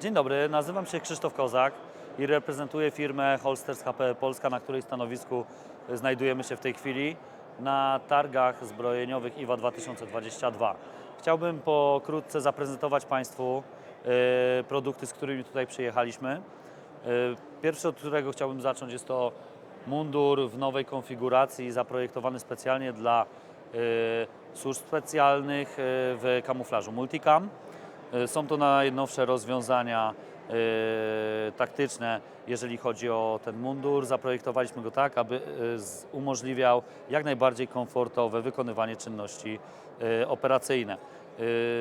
Dzień dobry, nazywam się Krzysztof Kozak i reprezentuję firmę Holsters HP Polska, na której stanowisku znajdujemy się w tej chwili na targach zbrojeniowych IWA 2022. Chciałbym pokrótce zaprezentować Państwu e, produkty, z którymi tutaj przyjechaliśmy. E, Pierwszy, od którego chciałbym zacząć, jest to mundur w nowej konfiguracji, zaprojektowany specjalnie dla e, służb specjalnych w kamuflażu Multicam. E, Są to najnowsze rozwiązania e, taktyczne, jeżeli chodzi o ten mundur. Zaprojektowaliśmy go tak, aby z- umożliwiał jak najbardziej komfortowe wykonywanie czynności operacyjne.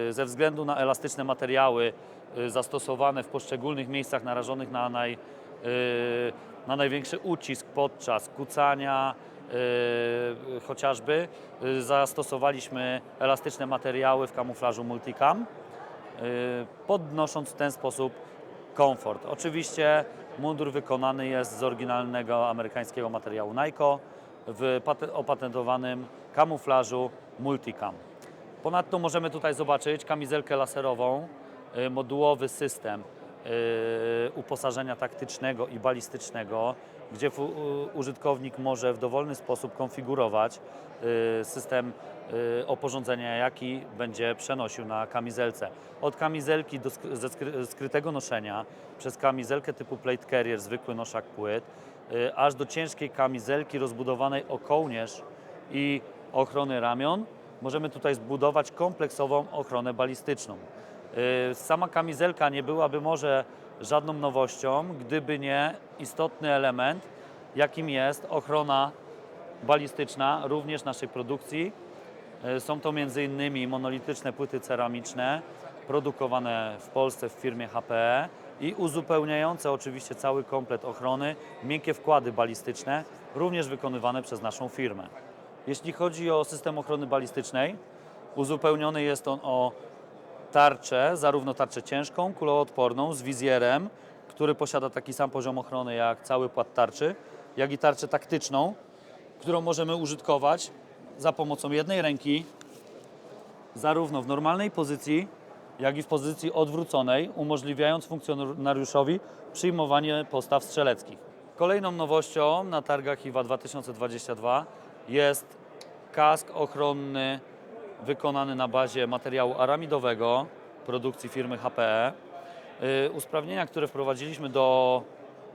Ze względu na elastyczne materiały zastosowane w poszczególnych miejscach narażonych na, naj, na największy ucisk podczas kucania, chociażby zastosowaliśmy elastyczne materiały w kamuflażu Multicam y, podnosząc w ten sposób komfort. Oczywiście mundur wykonany jest z oryginalnego amerykańskiego materiału Nyko w pate- opatentowanym kamuflażu Multicam. Ponadto możemy tutaj zobaczyć kamizelkę laserową, y, modułowy system y, uposażenia taktycznego i balistycznego, gdzie użytkownik może w dowolny sposób konfigurować y, system y, oporządzenia, jaki będzie przenosił na kamizelce. Od kamizelki do skrytego noszenia, przez kamizelkę typu plate carrier, zwykły noszak płyt, y, aż do ciężkiej kamizelki rozbudowanej o kołnierz i ochrony ramion, możemy tutaj zbudować kompleksową ochronę balistyczną. Y, Sama kamizelka nie byłaby może żadną nowością, gdyby nie istotny element, jakim jest ochrona balistyczna również naszej produkcji. Y, Są to m.in. monolityczne płyty ceramiczne produkowane w Polsce w firmie HPE i uzupełniające oczywiście cały komplet ochrony miękkie wkłady balistyczne, również wykonywane przez naszą firmę. Jeśli chodzi o system ochrony balistycznej, uzupełniony jest on o tarczę, zarówno tarczę ciężką, kuloodporną z wizjerem, który posiada taki sam poziom ochrony jak cały płat tarczy, jak i tarczę taktyczną, którą możemy użytkować za pomocą jednej ręki, zarówno w normalnej pozycji, jak i w pozycji odwróconej, umożliwiając funkcjonariuszowi przyjmowanie postaw strzeleckich. Kolejną nowością na targach IWA 2022 jest kask ochronny wykonany na bazie materiału aramidowego produkcji firmy HPE. Y, Usprawnienia, które wprowadziliśmy do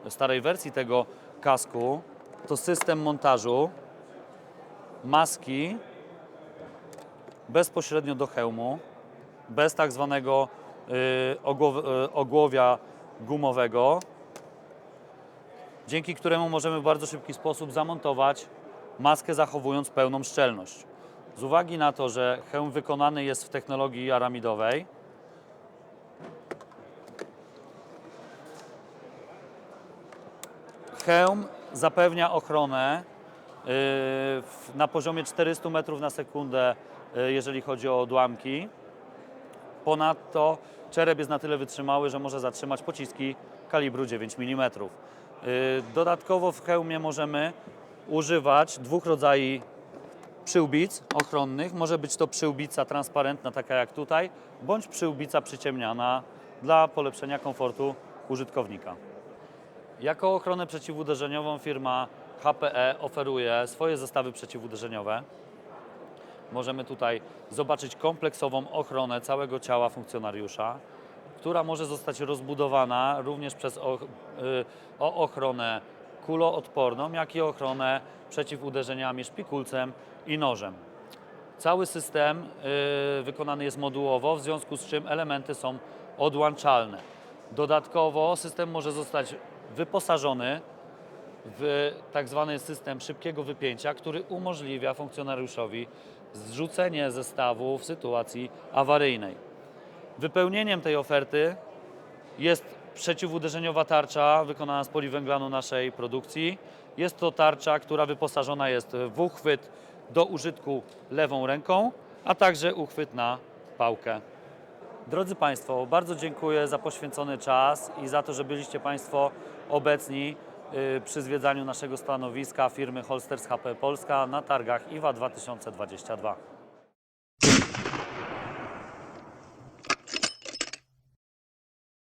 starej wersji tego kasku, to system montażu maski bezpośrednio do hełmu, bez tak zwanego y, y, ogłowia gumowego, dzięki któremu możemy w bardzo szybki sposób zamontować maskę zachowując pełną szczelność. Z uwagi na to, że hełm wykonany jest w technologii aramidowej, hełm zapewnia ochronę y, na poziomie 400 metrów na sekundę, y, jeżeli chodzi o odłamki. Ponadto czerep jest na tyle wytrzymały, że może zatrzymać pociski kalibru 9 mm. Y, Dodatkowo w hełmie możemy używać dwóch rodzajów przyłbic ochronnych. Może być to przyłbica transparentna, taka jak tutaj, bądź przyłbica przyciemniana dla polepszenia komfortu użytkownika. Jako ochronę przeciwuderzeniową firma HPE oferuje swoje zestawy przeciwuderzeniowe. Możemy tutaj zobaczyć kompleksową ochronę całego ciała funkcjonariusza, która może zostać rozbudowana również przez o, y, o ochronę kuloodporną, jak i ochronę przeciw uderzeniami szpikulcem i nożem. Cały system y, wykonany jest modułowo, w związku z czym elementy są odłączalne. Dodatkowo system może zostać wyposażony w tak zwany system szybkiego wypięcia, który umożliwia funkcjonariuszowi zrzucenie zestawu w sytuacji awaryjnej. Wypełnieniem tej oferty jest przeciwuderzeniowa tarcza wykonana z poliwęglanu naszej produkcji. Jest to tarcza, która wyposażona jest w uchwyt do użytku lewą ręką, a także uchwyt na pałkę. Drodzy Państwo, bardzo dziękuję za poświęcony czas i za to, że byliście Państwo obecni y, przy zwiedzaniu naszego stanowiska firmy Holsters HP Polska na targach IWA 2022.